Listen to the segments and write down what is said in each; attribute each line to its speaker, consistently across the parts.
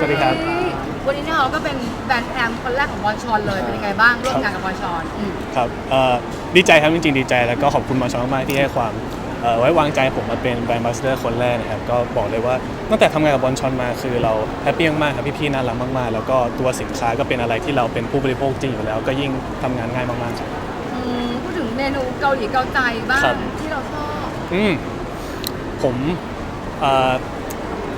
Speaker 1: เราก็เป็นแบรนด์แอมคนแรกของบอลชอนเลย เป็นยังไงบ้างร่วมงานกับบอลชอนอืม
Speaker 2: ครับเอ่อดีใจครับจริงๆดีใจแล้วก็ขอบคุณมอชมากๆที่ให้ความเอ่อไว้วางใจผมมาเป็นแบรนด์บัสเตอร์คนแรกนะครับก็บอกเลยว่าตั้งแต่ทำงานกับบอลชอนมาคือเราแฮปปี้มากๆครับพี่ๆน่ารักมากๆ แล้วก็ตัวสินค้าก็เป็นอะไรที่เราเป็นผู้บริโภคจริงอยู่แล้ว ก็ยิ่งทำงานง่ายมากๆครับ
Speaker 1: อืมพูดถึงเมนูเกาหลีเกาใจบ้าง
Speaker 2: ครับ
Speaker 1: ที่เราชอบ
Speaker 2: อืมผมเอ่อ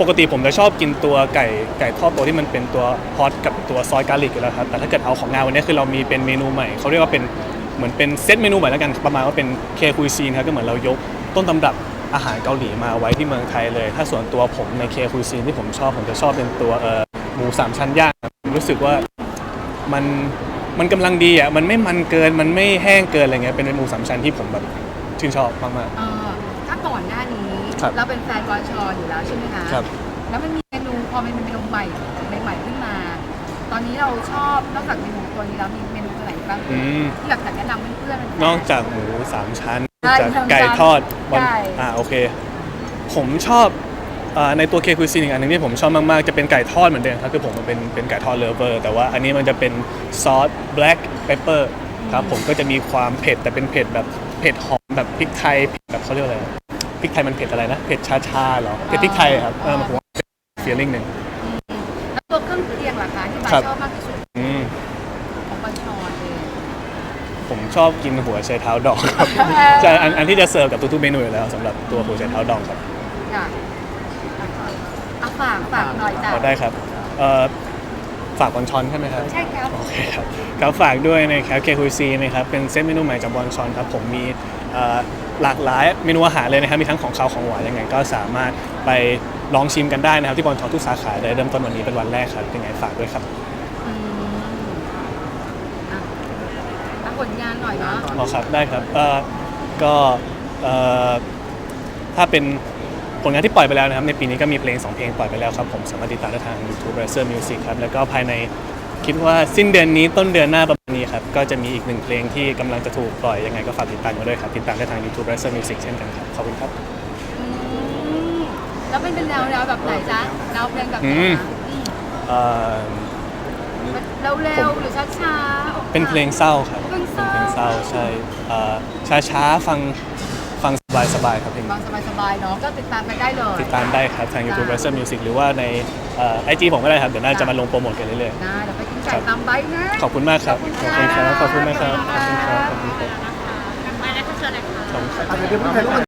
Speaker 2: ปกติผมจะชอบกินตัวไก่ไก่ทอดตัวที่มันเป็นตัวฮอตกับตัวซอยกาลิกอยู่แล้วครับแต่ถ้าเกิดเอาของงานวันนี้คือเรามีเป็นเมนูใหม่เขาเรียกว่าเป็นเหมือนเป็นเซตเมนูใหม่แล้วกันประมาณว่าเป็นเคคุยซีนครับก็เหมือนเรายกต้นตำรับอาหารเกาหลีมาไว้ที่เมืองไทยเลย ถ้าส่วนตัวผมในเคคุยซีนที่ผมชอบผมจะชอบเป็นตัวเอ่อหมูสามชั้นย่างรู้สึกว่ามันมันกำลังดีอะมันไม่มันเกินมันไม่แห้งเกินอะไรเงี้ยเป็นหมูสามชั้นที่ผมแบบชื่นชอบมากๆ
Speaker 1: เออถ้าก่อนหน้านี้
Speaker 2: ครับ
Speaker 1: เราเป็นแฟนบอลชอนอยู่แล้วใช่ไหมคะ
Speaker 2: ครับ
Speaker 1: แล้วมันมีเมนูพอมันเป็นเมนูใหม่ใหม่ๆขึ้นมา ตอนนี้เราชอบนอกจากเมนูตัวนี้แล้วมีเมนูตัวไหนอีกบ้าง
Speaker 2: อืม
Speaker 1: ที่อยากจะแนะนำเพื่อนๆ
Speaker 2: นอกจากหมูสามชั้น
Speaker 1: ใช่
Speaker 2: จาก
Speaker 1: สามชั้น
Speaker 2: ไก่ทอดบน
Speaker 1: ใช่
Speaker 2: อ่าโอเค ผมชอบเอ่อในตัวเคคุยซีนอีกอันหนึงที่ผมชอบมาก ๆ จะเป็นไก่ทอดเหมือนเดิมครับคือผมมันเป็นเป็นไก่ทอดเลเวอร์ แต่ว่าอันนี้มันจะเป็นซอส black pepper ครับผมก็จะมีความเผ็ดแต่เป็นเผ็ดแบบเผ็ดหอมแบบพริกไทยเผ็ดแบบเขาเรียกว่าอะไร พริกไทยมันเผ็ดอะไรนะ เผ็ดชาชาๆเหรอ เผ็ดพริกไทยครับ เออผมว่าเป็น feeling หนึ่ง
Speaker 1: แล้วตัวเครื่องเคียงล่ะคะที่บา
Speaker 2: ครับ
Speaker 1: ชอบมากที่สุด
Speaker 2: อืม
Speaker 1: ของบอลชอนเอง
Speaker 2: ผมชอบกินหัวไชเท้าดองครับใช่อันอันที่จะเสิร์ฟกับทุกๆเมนูอยู่แล้วสำหรับตัวหัวไชเท้าดองครับ
Speaker 1: ค่ะเอาฝากฝากหน่อยจ้ะ
Speaker 2: เอาได้ครับเอ่อ ฝากบอลชอนใช่ไหมครับ
Speaker 1: ใช่ครับ
Speaker 2: โอเคครับครับฝากด้วยนะครับเคคุยซีนะครับเป็นเซตเมนูใหม่จากบอลชอนครับผมมีเอ่อหลากหลายเมนูอาหารเลยนะครับมีทั้งของคาวของหวานยังไงก็สามารถไปลองชิมกันได้นะครับที่บอลชอนทุกสาขาเลยเริ่มต้นวันนี้เป็นวันแรกครับยังไงฝากด้วยครับ
Speaker 1: อืมอะฝากผลงานหน่อยเนาะ
Speaker 2: อ๋อครับได้ครับเอ่อก็เอ่อถ้าเป็น ผลงานที่ปล่อยไปแล้วนะครับ ในปีนี้ก็มีเพลง 2 เพลงปล่อยไปแล้วครับ ผมสามารถติดตามได้ทาง YouTube Razer Music ครับ แล้วก็ภายในคิดว่าสิ้นเดือนนี้ต้นเดือนหน้าประมาณนี้ครับ ก็จะมีอีกหนึ่งเพลงที่กำลังจะถูกปล่อยยังไงก็ฝากติดตามกันด้วยครับ ติดตามได้ทาง YouTube Razer Music เช่นกันครับ ขอบคุณครับ
Speaker 1: อืมแล้วเป็นเป็นแนวแนวแบบไหนจ๊ะแนวเพลงแบบไหน
Speaker 2: อืม
Speaker 1: คะอืม
Speaker 2: เอ่อ
Speaker 1: เร็วๆหรือช้าๆ
Speaker 2: เป็นเพลงเศร้าครับ
Speaker 1: เพลงเศร้า
Speaker 2: เป็นเพลงเศร้าใช่เอ่อช้าๆฟัง ฟังสบายๆครับเพลง
Speaker 1: ฟังสบายๆเนาะก็ติดตามกันได้เลย
Speaker 2: ติดตามได้ครับทาง YouTube Razer Music หรือว่าในไอจีผมก็ได้ครับ เดี๋ยวน่าจะมาลงโปรโมทกันเรื่อย
Speaker 1: นะเดี๋ยวไปกิน
Speaker 2: ครั
Speaker 1: ไก่
Speaker 2: บ
Speaker 1: ตามใบนะ
Speaker 2: ๆ ขอบคุณมากครับ ขอบคุณครับ ขอบคุณมากครับ ขอบคุณครับ ขอบคุณครับ
Speaker 3: ไปนะคะเชิญเลยค่ะ
Speaker 2: ขอบคุณครับ
Speaker 4: อาจจะเป็นผู้ชายร่วม